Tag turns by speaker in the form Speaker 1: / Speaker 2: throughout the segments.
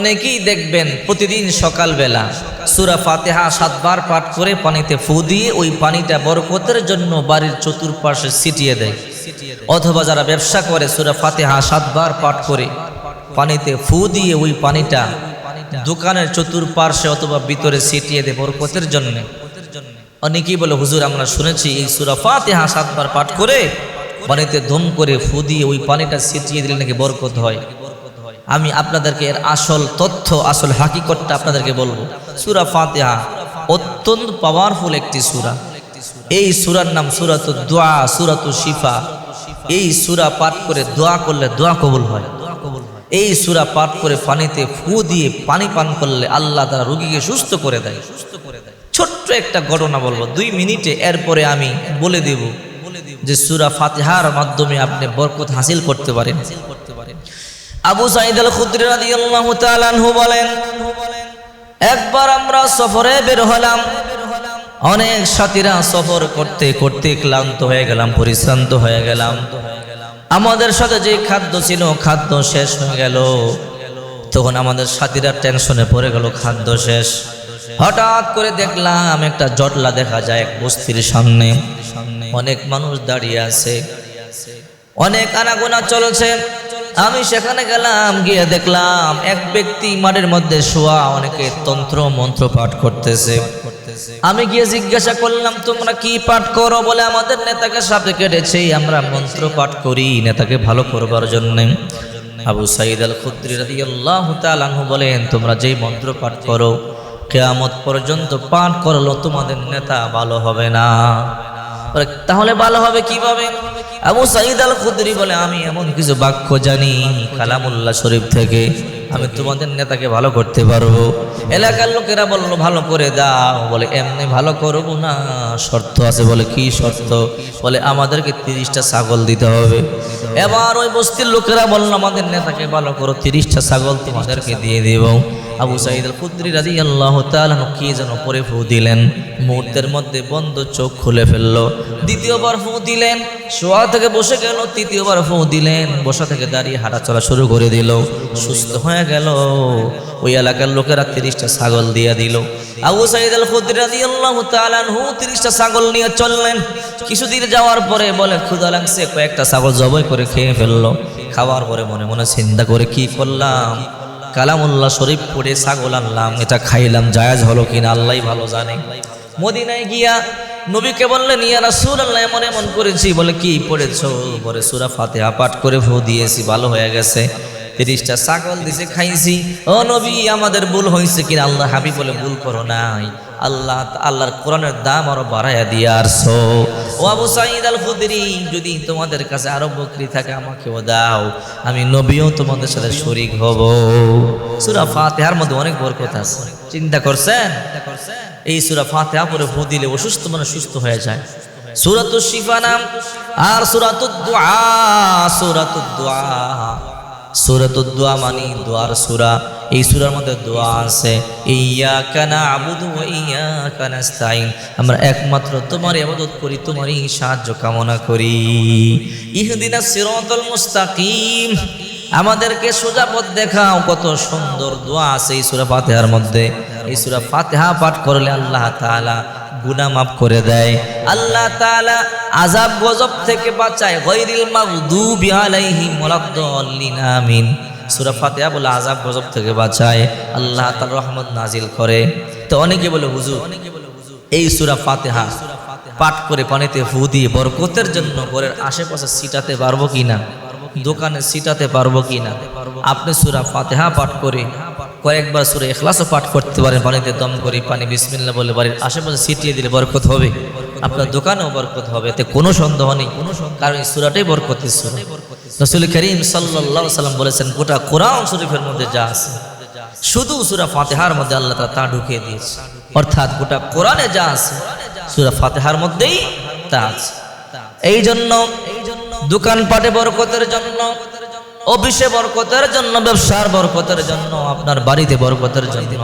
Speaker 1: অনেকেই দেখবেন প্রতিদিন সকালবেলা সুরা ফাতেহা সাতবার পাঠ করে পানিতে ফু দিয়ে ওই পানিটা বরকতের জন্য বাড়ির চতুর্পাশে ছিটিয়ে দেয়। অথবা যারা ব্যবসা করে সুরা ফাতেহা সাতবার পাঠ করে পানিতে ফু দিয়ে ওই পানিটা দোকানের চতুর্পার্শ্বে অথবা ভিতরে ছিটিয়ে দেয় বরকতের জন্য। অনেকেই বলে, হুজুর, আমরা শুনেছি এই সুরা ফাতেহা সাতবার পাঠ করে পানিতে ধুম করে ফু দিয়ে ওই পানিটা ছিটিয়ে দিলে নাকি বরকত হয়? আমি আপনাদেরকে এর আসল তথ্য, আসল হাকিকতটা আপনাদেরকে বলব। সুরা ফাতিহা অত্যন্ত পাওয়ারফুল একটি সুরা। এই সুরার নাম সুরাত দোয়া সুরাত শিফা। এই সুরা পাঠ করে দোয়া করলে দোয়া কবুল হয়। এই সুরা পাঠ করে পানিতে ফু দিয়ে পানি পান করলে আল্লাহ তারা রুগীকে সুস্থ করে দেয়। সুস্থ করে দেয় ছোট্ট একটা ঘটনা বলব। দুই মিনিটে এরপরে আমি বলে দেব যে সুরা ফাতেহার মাধ্যমে আপনি বরকত হাসিল করতে পারেন হাসিল করতে পারেন। আবু সাইদ আল খুদ্রি রাদিয়াল্লাহু তাআলা আনহু বলেন, একবার আমরা সফরে বের হলাম। অনেক সাথীরা সফর করতে করতে ক্লান্ত হয়ে গেলাম, পরিশ্রান্ত হয়ে গেলাম। আমাদের সাথে যে খাদ্য ছিল, খাদ্য শেষ হয়ে গেল। তখন আমাদের সাথীরা টেনশনে পড়ে গেল, খাদ্য শেষ। হঠাৎ করে দেখলাম একটা জটলা দেখা যায় এক বস্তির সামনে। অনেক মানুষ দাঁড়িয়ে আছে। অনেক আনাগোনা চলছে। আমি সেখানে গেলাম, গিয়ে দেখলাম এক ব্যক্তি মাঠের মধ্যে শোয়া অনেকে তন্ত্র মন্ত্র পাঠ করতেছে। আমি গিয়ে জিজ্ঞাসা করলাম, তোমরা কি পাঠ করো? বলে, আমাদের নেতাকে সাপে কেটেছে, আমরা মন্ত্র পাঠ করি, নেতাকে ভালো করবার জন্য। আবু সাইদ আল খুদ্রি রাদিয়াল্লাহু তাআলা আনহু বলেন, তোমরা যেই মন্ত্র পাঠ করো, কেয়ামত পর্যন্ত পাঠ করল তোমাদের নেতা ভালো হবে না। তাহলে ভালো হবে কীভাবে? আবু সাইদ আল খুদরি বলে, আমি এমন কিছু বাক্য জানি কালামুল্লাহ শরীফ থেকে। আমি তোমাদের নেতাকে ভালো করতে পারব। এলাকার লোকেরা বলল, ভালো করে দাও। বলে, এমনি ভালো করব না। শর্ত আছে বলে, কি শর্ত? বলে, আমাদেরকে তিরিশটা ছাগল দিতে হবে। এবার ওই বস্তির লোকেরা বলল, আমাদের নেতাকে ভালো করো, তিরিশটা ছাগল তোমাদেরকে দিয়ে দেব। আবু সাইদ আল খুদ্রি রাজি আল্লাহ তালানো কি যেন পরে ফু দিলেন। মুহূর্তের মধ্যে বন্ধ চোখ খুলে ফেলল। দ্বিতীয়বার ফু দিলেন, শোয়া থেকে বসে গেল, তৃতীয়বার ফু দিলেন, বসা থেকে দাঁড়িয়ে হাঁটা চলা শুরু করে দিল। সুস্থ হয়ে গেল। ওই এলাকার লোকেরা তিরিশটা ছাগল দিয়ে দিল। আবু সাইদ আল খুদ্রি রাজি আল্লাহ তালানহু তিরিশটা ছাগল নিয়ে চললেন। কিছুদিন যাওয়ার পরে বলে ক্ষুদা লাগছে, কয়েকটা ছাগল জবাই করে খেয়ে ফেলল। খাওয়ার পরে মনে মনে চিন্তা করে কি করলাম? কালামুল্লাহ শরীফ পড়ে ছাগল আনলাম, এটা খাইলাম, জায়াজ হলো কিনা আল্লাহ ভালো জানে। মদিনায় গিয়া নবীকে বললেন, ইয়া সুর আল্লাহ এমন এমন করেছি। বলে, কি পড়েছো? বলে, সূরা ফাতিহা পাঠ করে ফু দিয়েছি, ভালো হয়ে গেছে। তিরিশটা ছাগল দিছে, খাইছি। ও নবী, আমাদের ভুল হয়েছে কিনা? আল্লাহ হাবি বলে, ভুল করো নাই। আল্লাহ আল্লাহর কোরআনের দাম আরও বাড়াইয়া দিয়ে আসছো ও আবু সাইদ আল খুদরি যদি তোমাদের কাছে আরও বকরি থাকে আমাকেও দাও, আমি নবীও তোমাদের সাথে শরিক হব। সুরা ফাতিহার মধ্যে অনেক বরকত আছে। চিন্তা করছেন? এই সুরা ফাতিহা পরে ফু দিলে অসুস্থ মানে সুস্থ হয়ে যায়। সূরাতুশ শিফা নাম, আর সূরাতুদ দুআ সূরাতুদ দুআ সূরাতুদ দোয়া মানি, দোয়ার সূরা। এই সূরার মধ্যে দোয়া আছে ইয়াকা না'বুদু ওয়া ইয়াকা নাস্তাইন আমরা একমাত্র তোমার ইবাদত করি, তোমারই সাহায্য কামনা করি। ইহদিনাস সিরাতাল মুস্তাকিম। আমাদেরকে সোজা পথ দেখাও, কত সুন্দর দোয়া আছে এই সূরা ফাতিহার মধ্যে। এই সূরা ফাতিহা পাঠ করলে আল্লাহ তাআলা গুনাহ মাফ করে দেয়। আল্লাহ তাআলা আযাব গজব থেকে বাঁচায়। গায়রিল মাগদুবি আলাইহিম ওয়ালাদ-দাল্লিন আমিন। সূরা ফাতিহা বলে আযাব গজব থেকে বাঁচায়। আল্লাহ তাআলা রহমত নাজিল করে। তো অনেকে বলে, হুজুর, এই সূরা ফাতিহা পাঠ করে পানিতে ফু দিয়ে বরকতের জন্য ঘরের আশেপাশে সিটাতে পারব কিনা? দোকানে সিটাতে পারব কিনা? আপনি সূরা ফাতিহা পাঠ করে কয়েকবার সুরে এখলাসও পাঠ করতে পারেন পানিতে দম করে, পানি বিসমিল্লা বলে বাড়ির আশেপাশে ছিটিয়ে দিলে বরকত হবে। আপনার দোকানেও বরকত হবে, এতে কোনো সন্দেহ নেই। কোনো কারণ এই সুরাটাই বরকতের সুরা। রসুল করিম সাল্লাহ সাল্লাম বলেছেন, গোটা কোরআন শরীফের মধ্যে যা আছে, শুধু সুরা ফাতেহার মধ্যে আল্লাহ তা ঢুকিয়ে দিয়েছে। অর্থাৎ গোটা কোরআনে যা আছে, সুরা ফাতেহার মধ্যেই তা আছে। এই জন্য দোকানপাটে বরকতের জন্য অফিসে বরকতের জন্য, ব্যবসার বরকতের জন্য, আপনার বাড়িতে বরকতের জন্য।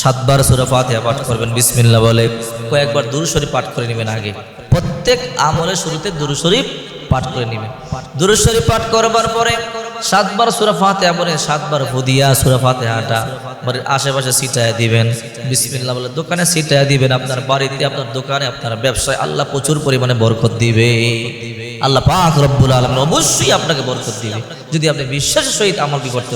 Speaker 1: সাতবার সুরা ফাতিহা পাঠ করবেন বিসমিল্লা বলে। কয়েকবার দুরু শরীফ পাঠ করে নেবেন আগে। প্রত্যেক আমলের শুরুতে দুরু শরীফ পাঠ করে নেবেন। দুরু শরীফ পাঠ করবার পরে সাতবার সুরা ফাতিহা পড়ে, সাতবার হুদিয়া সুরা ফাতিহাটা বাড়ির আশেপাশে সিটায় দিবেন। বিসমিল্লা বলে, দোকানে সিটায় দিবেন আপনার বাড়িতে, আপনার দোকানে, আপনার ব্যবসায় আল্লাহ প্রচুর পরিমাণে বরকত দিবে। আল্লাহ পাক রব্বুল আলম অবশ্যই আপনাকে বরকত দিবে। যদি আপনি বিশ্বাসের সহিত আমল করতে